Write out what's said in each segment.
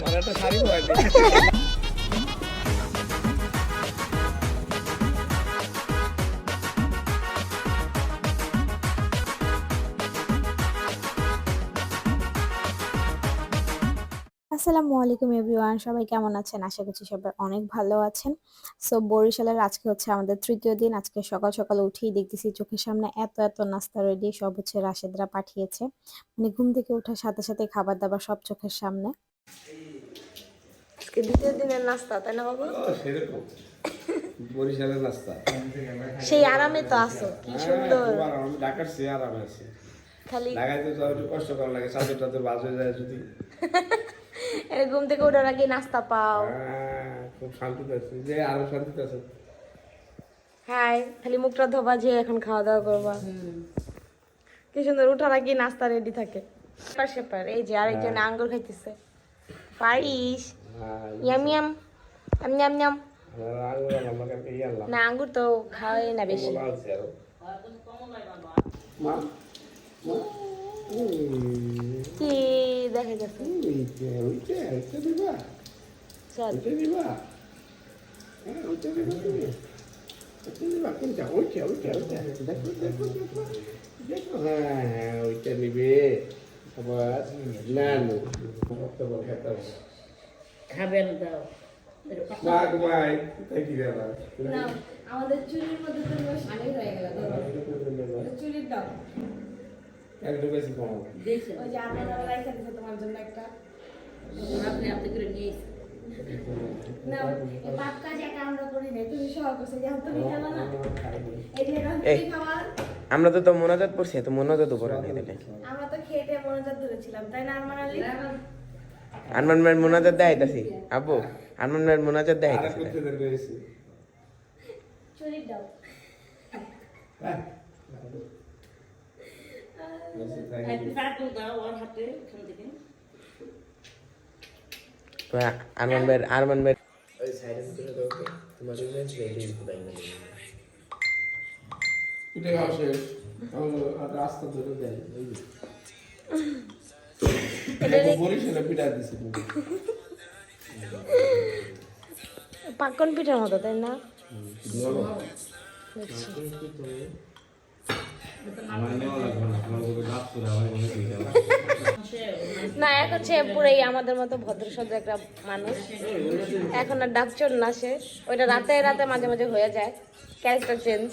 মারাটা শাড়ি আসসালামু আলাইকুম এভরিওয়ান। সবাই কেমন আছেন? আশা করছি সবাই অনেক ভালো আছেন। সো বরিশালের আজকে হচ্ছে আমাদের তৃতীয় দিন। আজকে সকাল সকাল উঠেই দেখতেছি চোখের সামনে এত এত নাস্তা রেডি সব হচ্ছে রাশেদরা পাঠিয়েছে। মানে ঘুম থেকে ওঠার সাথে সাথে খাবার দাবার সব চোখের সামনে। আজকে দ্বিতীয় দিনের নাস্তা তাই না বাবা? বরিশালের রাস্তা সেই আরামে তো আছো কি সুন্দর। আমি ঢাকার চেয়ে আরামে আছি। খালি ঢাকায় তো একটু কষ্ট করা লাগে সাথে টাতে বাস হয়ে যায় যদি। এর ঘুম থেকে ওঠার আগে নাস্তা পাও। আহ, খুব শান্তিতে আছি। যে আরও শান্তিতে আছে। হাই খালি মুখটা ধোবা যে এখন খাওয়া দাওয়া করবা। কি সুন্দর উঠার আগে নাস্তা রেডি থাকে। সেপার সেপার এই যে আরেকজন আঙ্গুর খাইতেছে। পারিস ইয়াম ইয়াম আম ইয়াম ইয়াম। না আঙ্গুর তো খাওয়াই না বেশি। মা কি দেখা দিবা। হ্যাঁ হ্যাঁ খাবেন দাও আমাদের চুরির মধ্যে তো অনেক গেল। চুরির দাও একটু বেশি কম ওই যে আমরা রাইখা দিছে তোমার জন্য একটা। আপনি হাতে করে নিয়ে না এই পাপ কাজ একা আমরা করি না তুমি সহ করছ যে তুমি খাবা না? এই যে তুমি খাবার আমরা তো তো মোনাজাত পড়ছি তো মোনাজাত উপরে নিয়ে দিলে। আমরা তো খেতে মনোযোগ ধরেছিলাম তাই না আরমান আলী? আনমান মেয়ের মোনাজাত দেখাইতাছি আব্বু আনমান মেয়ের মোনাজাত দেখাইতাছি দেন দাও। আরমান ওই দাও তোমার আর রাস্তা ধরে দেয়। পাকন পিঠার মতো তাই না না এক হচ্ছে পুরাই আমাদের মতো ভদ্র সদ্র একটা মানুষ। এখন আর ডাকচর না সে। ওইটা রাতে রাতে মাঝে মাঝে হয়ে যায়। ক্যারেক্টার চেঞ্জ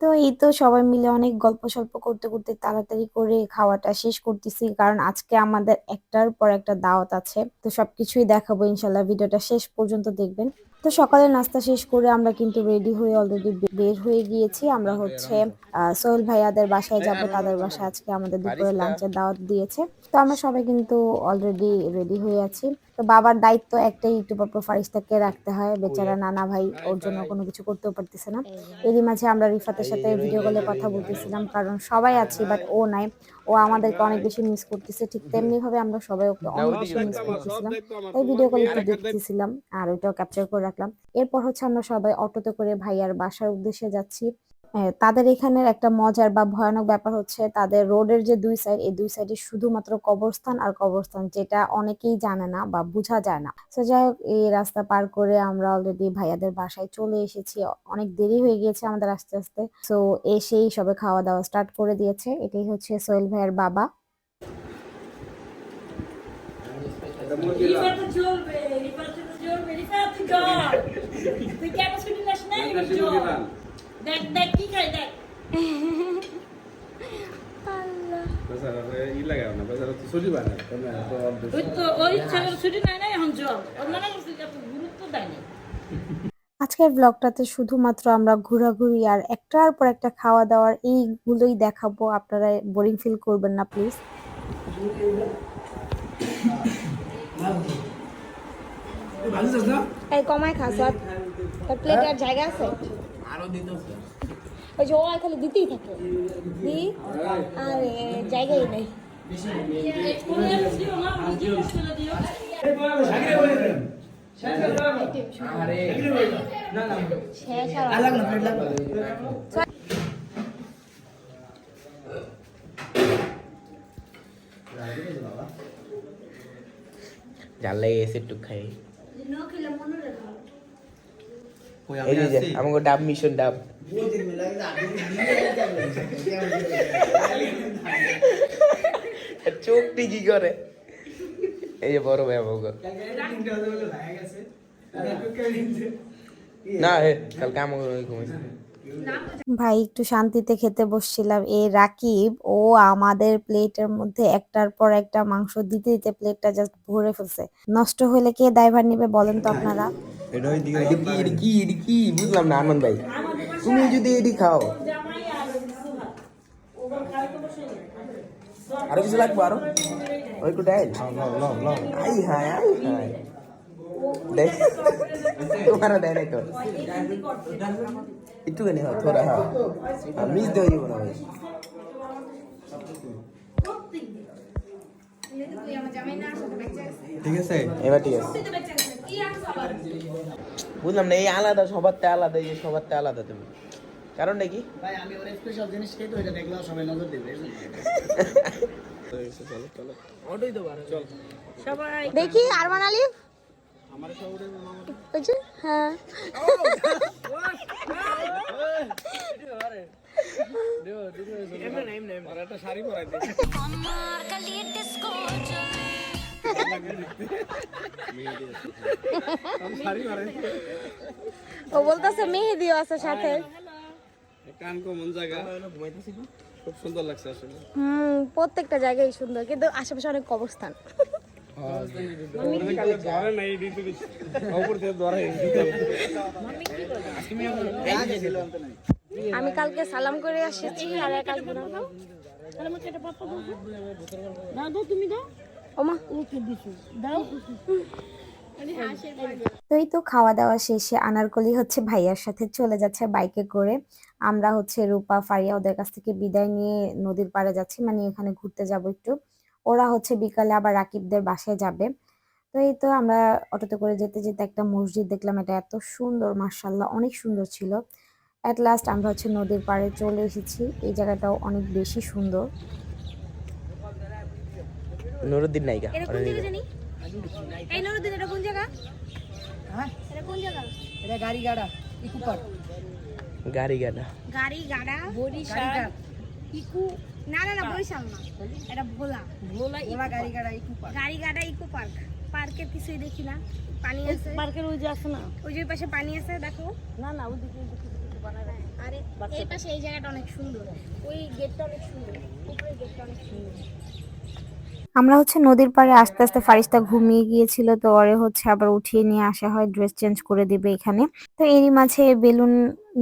তো এই তো সবাই মিলে অনেক গল্প সল্প করতে করতে তাড়াতাড়ি করে খাওয়াটা শেষ করতেছি, কারণ আজকে আমাদের একটার পর একটা দাওয়াত আছে। তো সবকিছুই দেখাবো, ইনশাল্লাহ ভিডিওটা শেষ পর্যন্ত দেখবেন। তো সকালে নাস্তা শেষ করে আমরা কিন্তু রেডি হয়ে অলরেডি বের হয়ে গিয়েছি। আমরা হচ্ছে আহ, সোহেল ভাইয়াদের বাসায় যাব। তাদের বাসায় আজকে আমাদের দুপুরে লাঞ্চের দাওয়াত দিয়েছে। তো আমরা সবাই কিন্তু অলরেডি রেডি হয়ে আছি। তো বাবার দায়িত্ব একটাই একটু পর ফারিস্তাকে রাখতে হয়। বেচারা নানা ভাই ওর জন্য কোনো কিছু করতেও পারতেছে না। এরই মাঝে আমরা রিফাতের সাথে ভিডিও কলে কথা বলতেছিলাম কারণ সবাই আছি বাট ও নাই। ও আমাদেরকে অনেক বেশি মিস করতেছে ঠিক তেমনি ভাবে আমরা সবাই ওকে অনেক বেশি মিস করতেছিলাম। তাই ভিডিও কলে একটু দেখতেছিলাম আর ওইটাও ক্যাপচার করে রাখলাম। এরপর হচ্ছে আমরা সবাই অটোতে করে ভাইয়ার বাসার উদ্দেশ্যে যাচ্ছি। হ্যাঁ, তাদের এখানের একটা মজার বা ভয়ানক ব্যাপার হচ্ছে তাদের রোডের যে দুই সাইড এই দুই সাইডে শুধুমাত্র কবরস্থান আর কবরস্থান যেটা অনেকেই জানে না বা বোঝা যায় না। তো যাই হোক এই রাস্তা পার করে আমরা অলরেডি ভাইয়াদের বাসায় চলে এসেছি। অনেক দেরি হয়ে গিয়েছে আমাদের আস্তে আস্তে। তো এসেই সবে খাওয়া দাওয়া স্টার্ট করে দিয়েছে। এটাই হচ্ছে সোহেল ভাইয়ের বাবা। দেখ দেখ কি খাই দেখ। মনে আজকের ব্লগটাতে শুধুমাত্র আমরা ঘোরাঘুরি আর একটার পর একটা খাওয়া দাওয়ার এইগুলোই দেখাবো। আপনারা বোরিং ফিল করবেন না প্লিজ কমায় খাস প্লেটে আর জায়গা আছে? আরও ওই যে ও খালি দিতেই থাকে। দি আর জায়গাই নেই। জানলে এসে টুক খাই। এই যে যে, আমাকে ডাব মিশন ডাব। চোখটি কি করে? এই যে বড় ভাই আমাকে। না হে কালকে আমাকে ঘুমাইছে ভাই একটু শান্তিতে খেতে বসছিলাম। এই রাকিব ও আমাদের প্লেটের মধ্যে একটার পর একটা মাংস দিতে দিতে প্লেটটা জাস্ট ভরে ফেলছে। নষ্ট হলে কে দায়ভার নিবে বলেন তো আপনারা? এটা কি এটা কি এটা কি? বুঝলাম না আনন্দ ভাই। তুমি যদি এটি খাও। জামাই আর কিছু লাগবে আরও? ওই একটু ডাইল আই হাই আই হাই দেখ। তোমারা দেয় নাই তো একটুখানি হ্যাঁ থোড়া হ্যাঁ মিস দেওয়া যাব না ভাই। ঠিক আছে? এবার ঠিক আছে। বুঝলাম না এই আলাদা সবার তে আলাদা এই সবার তে আলাদা তুমি। কারণটা কি? ভাই আমি ওর স্পেশাল জিনিস খেয়ে তো এটা দেখলে সবাই নজর দেবে দেখি আরমান আলিফ যে, হ্যাঁ। ও বলতেছে মেহেদিও আছে সাথে। কান কমন জায়গা খুব সুন্দর লাগছে আসলে। হুম প্রত্যেকটা জায়গায় সুন্দর কিন্তু আশেপাশে অনেক কবরস্থান। আমি কালকে সালাম করে আসছি। আর দাও তুমি দাও। ওমা। দাও। তো এই তো খাওয়া দাওয়া শেষে আনারকলি হচ্ছে ভাইয়ার সাথে চলে যাচ্ছে বাইকে করে। আমরা হচ্ছে রূপা ফারিয়া ওদের কাছ থেকে বিদায় নিয়ে নদীর পাড়ে যাচ্ছি মানে এখানে ঘুরতে যাব একটু। ওরা হচ্ছে বিকালে আবার রাকিবদের বাসায় যাবে। তো এই তো আমরা অটোতে করে যেতে যেতে একটা মসজিদ দেখলাম এটা এত সুন্দর মার্শাল্লাহ অনেক সুন্দর ছিল। অ্যাট লাস্ট আমরা হচ্ছে নদীর পাড়ে চলে এসেছি। এই জায়গাটাও অনেক বেশি সুন্দর। নুরুদ্দিন নাইকা এটা কোন জায়গা জানি? এই নুরুদ্দিন এটা কোন জায়গা? হ্যাঁ? এটা কোন জায়গা? এটা গাড়ি গাড়া ইকু পার্ক। গাড়ি গাড়া গাড়ি গাড়া বরিশাল ইকু? না না না বরিশাল না। এটা ভোলা। ভোলা ওলা গাড়ি গাড়া ইকু পার্ক। গাড়ি গাড়া ইকো পার্ক। পার্কের কিছুই দেখি না। পানি আছে। পার্কের ওই যে আছে না? ওই যে ওই পাশে পানি আছে দেখো। না না ওইদিকে ওইদিকে বানায় আরে এই পাশে এই জায়গাটা অনেক সুন্দর। ওই গেটটা অনেক সুন্দর। উপরে গেটটা অনেক সুন্দর। আমরা হচ্ছে নদীর পাড়ে আস্তে আস্তে ফারিস্তা ঘুমিয়ে গিয়েছিল, তো ওরে হচ্ছে আবার উঠিয়ে নিয়ে আসা হয় ড্রেস চেঞ্জ করে দিবে এখানে। তো এরই মাঝে বেলুন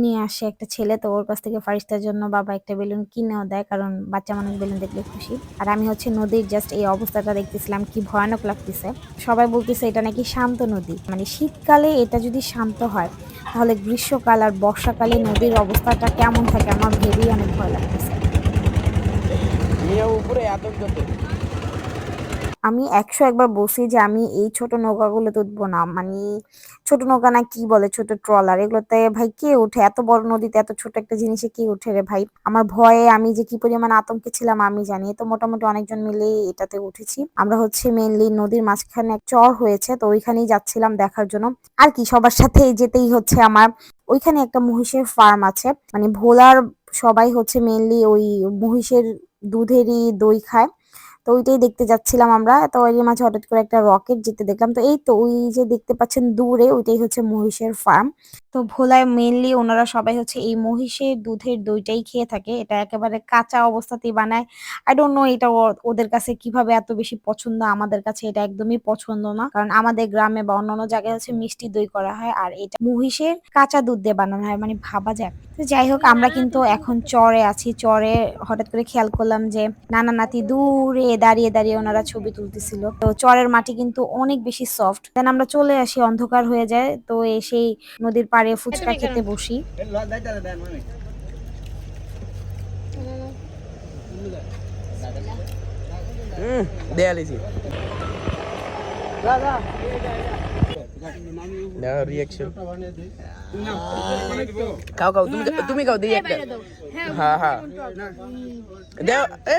নিয়ে আসে একটা ছেলে, তো ওর কাছ থেকে ফারিস্তার জন্য বাবা একটা বেলুন কিনেও দেয়, কারণ বাচ্চা মানুষ বেলুন দেখলে খুশি। আর আমি হচ্ছে নদীর জাস্ট এই অবস্থাটা দেখতেছিলাম, কি ভয়ানক লাগতেছে। সবাই বলতেছে এটা নাকি শান্ত নদী। মানে শীতকালে এটা যদি শান্ত হয়, তাহলে গ্রীষ্মকাল আর বর্ষাকালে নদীর অবস্থাটা কেমন থাকে, আমার ভেবেই অনেক ভয় লাগতেছে। উপরে আমি একশো একবার বলছি যে আমি এই ছোট নৌকাগুলোতে উঠবো না। মানে ছোট নৌকা না কি বলে? ছোট ট্রলার। এগুলোতে ভাই কে ওঠে এত বড় নদীতে এত ছোট একটা জিনিসে কে ওঠে রে ভাই? আমার ভয়ে আমি যে কি পরিমাণ আতঙ্কে ছিলাম আমি জানি তো মোটামুটি অনেকজন মিলে এটাতে উঠেছি। আমরা হচ্ছে মেনলি নদীর মাঝখানে এক চর হয়েছে, তো ওইখানেই যাচ্ছিলাম দেখার জন্য। আর কি, সবার সাথে যেতেই হচ্ছে আমার। ওইখানে একটা মহিষের ফার্ম আছে। মানে ভোলার সবাই হচ্ছে মেনলি ওই মহিষের দুধেরই দই খায়। তো ওইটাই দেখতে যাচ্ছিলাম আমরা। তো ওই মাঝে হঠাৎ করে একটা রকেট যেতে দেখলাম। তো এই তো ওই যে দেখতে পাচ্ছেন দূরে ওইটাই হচ্ছে মহিষের ফার্ম তো ভোলায় মেইনলি ওনারা সবাই হচ্ছে এই মহিষের দুধের দইটাই খেয়ে থাকে। এটা একেবারে কাঁচা অবস্থাতেই বানায়। আই ডোন্ট নো এটা ওদের কাছে কীভাবে এত বেশি পছন্দ? আমাদের কাছে এটা একদমই পছন্দ না। কারণ আমাদের গ্রামে বা অন্যান্য জায়গায় হচ্ছে মিষ্টি দই করা হয় আর এটা মহিষের কাঁচা দুধ দিয়ে বানানো হয়। মানে ভাবা যায়। তো যাই হোক, আমরা কিন্তু এখন চরে আছি। চরে হঠাৎ করে খেয়াল করলাম যে নানা নাতি দূরে দাঁড়িয়ে দাঁড়িয়ে ওনারা ছবি তুলতেছিল। তো চরের মাটি কিন্তু অনেক বেশি সফট দেন আমরা চলে আসি অন্ধকার হয়ে যায়। তো সেই নদীর পাড়ে ফুচকা খেতে বসি। হুম দেয়ালিছি রিয়াকশন খাও খাও তুমি তুমি খাও দিই একটা। হ্যাঁ হ্যাঁ। দেও এ।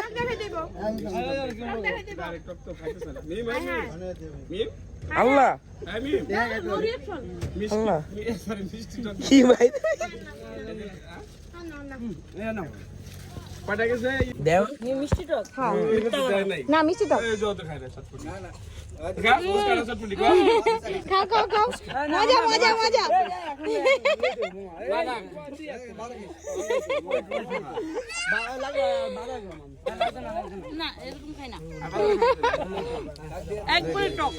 আল্লাহ। আল্লাহ। কি ভাই? দেও না মিষ্টি তো খাও খাও খাও। মজা মজা মজা। না এরকম খাই না। একবারে টক।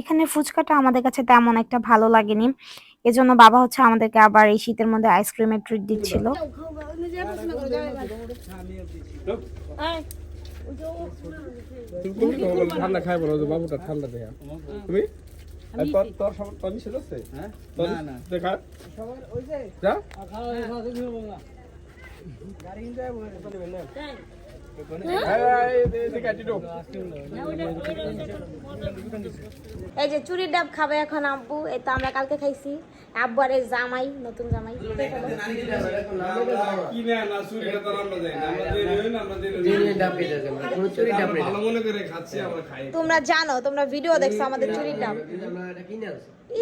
এখানে ফুচকাটা আমাদের কাছে তেমন একটা ভালো লাগেনি। এজন্য বাবা হচ্ছে আমাদেরকে আবার এই শীতের মধ্যে আইসক্রিমের ট্রিট দিচ্ছিল। ঠান্ডা খাই বলো বাবুটা ঠান্ডা দেখা তুমি? তোর তোর সব তোর নিষেধ হ্যাঁ? না না। দেখা। যা এই যে চুরির ডাব খাবে এখন আব্বু এই তো আমরা কালকে খাইছি। আব্বু আর এই জামাই নতুন জামাই মনে তোমরা জানো তোমরা ভিডিও দেখছ আমাদের চুরির ডাব।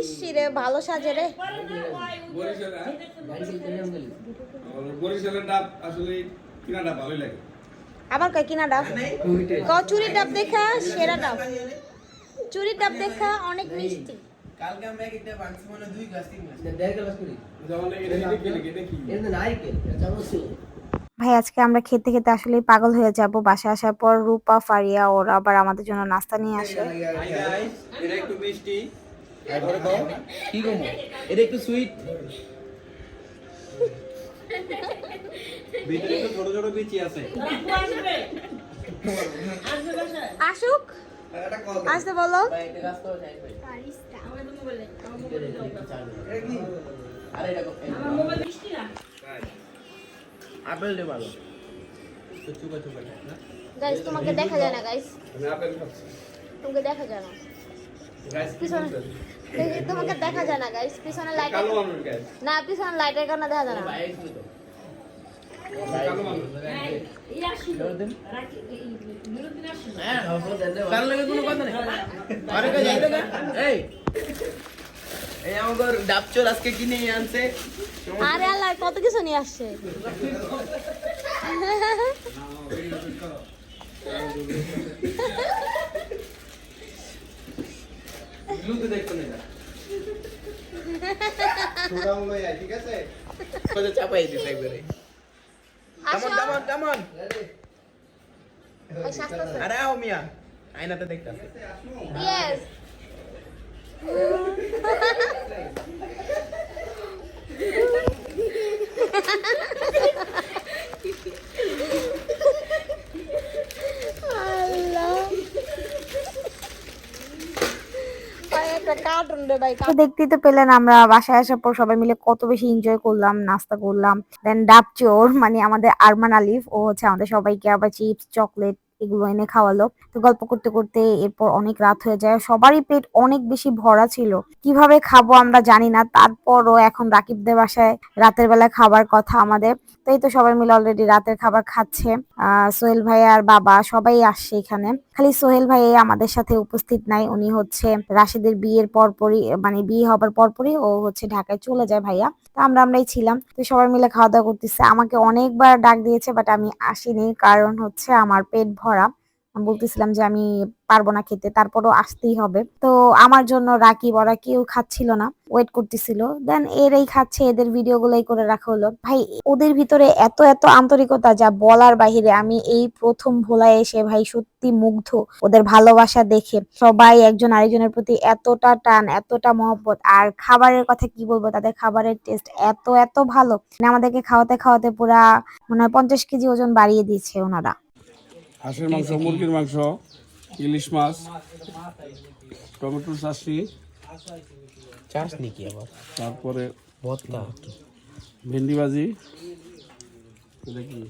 ইসি রে ভালো সাজে রে। বরিশালের ডাব আসলে কিনা ডাব ভালোই লাগে। আবার কয় কিনা ডাব? ক ডাব দেখা সেরা ডাব। চুরির ডাব দেখা অনেক মিষ্টি। কালকে আমরা একটা বাক্স মানে দুই গ্লাস তিন গ্লাস। যেমন এটা দেখি দেখি দেখি ভাই আজকে আমরা খেতে খেতে আসলে পাগল হয়ে যাব। বাসায় আসার পর রূপা ফারিয়া ওরা আবার আমাদের জন্য নাস্তা নিয়ে আসে। এটা একটু মিষ্টি। কি এটা একটু সুইট ভিতরে একটু ছোট ছোট বিচি আছে। আসুক। আসতে বলো। তো আপেল দে ভালো তো গাইস তোমাকে দেখা যায় না। গাইস আমি আপেল খাচ্ছি তোমাকে দেখা যায় না গাইস পিছনে তোমাকে দেখা যায় না গাইস পিছনে লাইট না পিছনে লাইটের কারণে দেখা যায় না। আরে কে যাইবে না এই এই আমাদের ডাবচোর আজকে কিনে আনছে আরে আল্লাহ কত কিছু নিয়ে আসছে? দেখতে ঠিক আছে? চাপাই দিস একবারে? কামন কামন কামন আরে আও মিয়া আয়নাতে দেখতাছে। ইয়েস আল্লাহ ভাই একটা কার্টুন রে ভাই তো দেখতেই তো পেলেন আমরা বাসায় আসার পর সবাই মিলে কত বেশি এনজয় করলাম, নাস্তা করলাম দেন ডাব চোর মানে আমাদের আরমান আলিফ, ও হচ্ছে আমাদের সবাইকে আবার চিপস চকলেট এগুলো এনে খাওয়ালো। তো গল্প করতে করতে এরপর অনেক রাত হয়ে যায়, সবারই পেট অনেক বেশি ভরা ছিল। কীভাবে খাব আমরা জানি না, তারপরও এখন রাকিবদের বাসায় রাতের বেলা খাবার কথা আমাদের। তো এই তো সবাই মিলে অলরেডি রাতের খাবার খাচ্ছে। আহ সোহেল ভাই আর বাবা সবাই আসছে এখানে। খালি সোহেল ভাই আমাদের সাথে উপস্থিত নাই। উনি হচ্ছে রাশেদের বিয়ের পরপরই মানে বিয়ে হবার পরপরই ও হচ্ছে ঢাকায় চলে যায় ভাইয়া। তো আমরা আমরাই ছিলাম। তো সবাই মিলে খাওয়া দাওয়া করতেছে। আমাকে অনেকবার ডাক দিয়েছে বাট আমি আসিনি। কারণ হচ্ছে আমার পেট ভরা। বলতেছিলাম যে আমি পারব না খেতে, তারপরও আসতেই হবে। তো আমার জন্য রাকিব ওরা কেউ খাচ্ছিল না ওয়েট করতেছিল। দেন এরাই খাচ্ছে, এদের ভিডিও গুলাই করে রাখা হলো। ভাই, ওদের ভিতরে এত এত আন্তরিকতা যা বলার বাহিরে, আমি এই প্রথম ভোলায় এসে ভাই সত্যি মুগ্ধ। ওদের ভালোবাসা দেখে সবাই একজন আরেকজনের প্রতি এতটা টান, এতটা মহব্বত। আর খাবারের কথা কি বলব, তাদের খাবারের টেস্ট এত এত ভালো। মানে আমাদেরকে খাওয়াতে খাওয়াতে পুরা মনে হয় পঞ্চাশ কেজি ওজন বাড়িয়ে দিয়েছে ওনারা। হাঁসের মাংস মুরগির মাংস ইলিশ মাছ টমেটোর চাষি চাস নাকি আবার? তারপরে ভেন্ডি ভাজি এটা কি?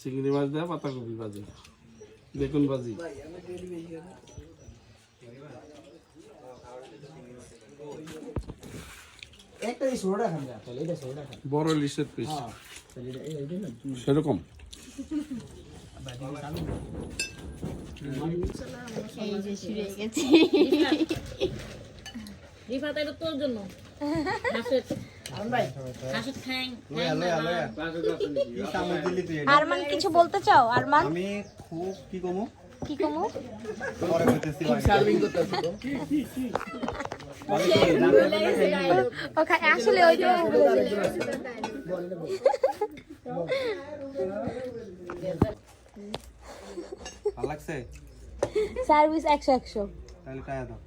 চিংড়ি মাছ দেওয়া পাতাকপি ভাজি বেগুন ভাজি। বড় লিস্টের পিস। তাহলে এটা এই রিফাত এটা তোর জন্য আরমান কিছু বলতে চাও আরমান আমি খুব কি কমু? কি কমু? পরে করতেছি ভাই। সার্ভিং করতে আসছো তো ওখানে আসলে ওইটা ভালো লাগছে? সার্ভিস একশো একশো। তাহলে টাকা দাও।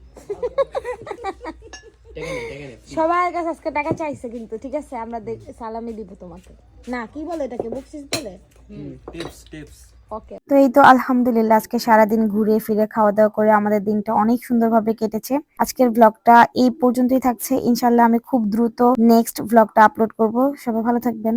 সবার কাছে আজকে টাকা চাইছে কিন্তু ঠিক আছে? আমরা সালামি দিব তোমাকে। না কি বলে এটাকে? বকশিস বলে? টিপস টিপস ওকে তো এই তো আলহামদুলিল্লাহ আজকে সারাদিন ঘুরে ফিরে খাওয়া দাওয়া করে আমাদের দিনটা অনেক সুন্দরভাবে কেটেছে। আজকের ব্লগটা এই পর্যন্তই থাকছে। ইনশাল্লাহ আমি খুব দ্রুত নেক্সট ব্লগটা আপলোড করব। সবাই ভালো থাকবেন।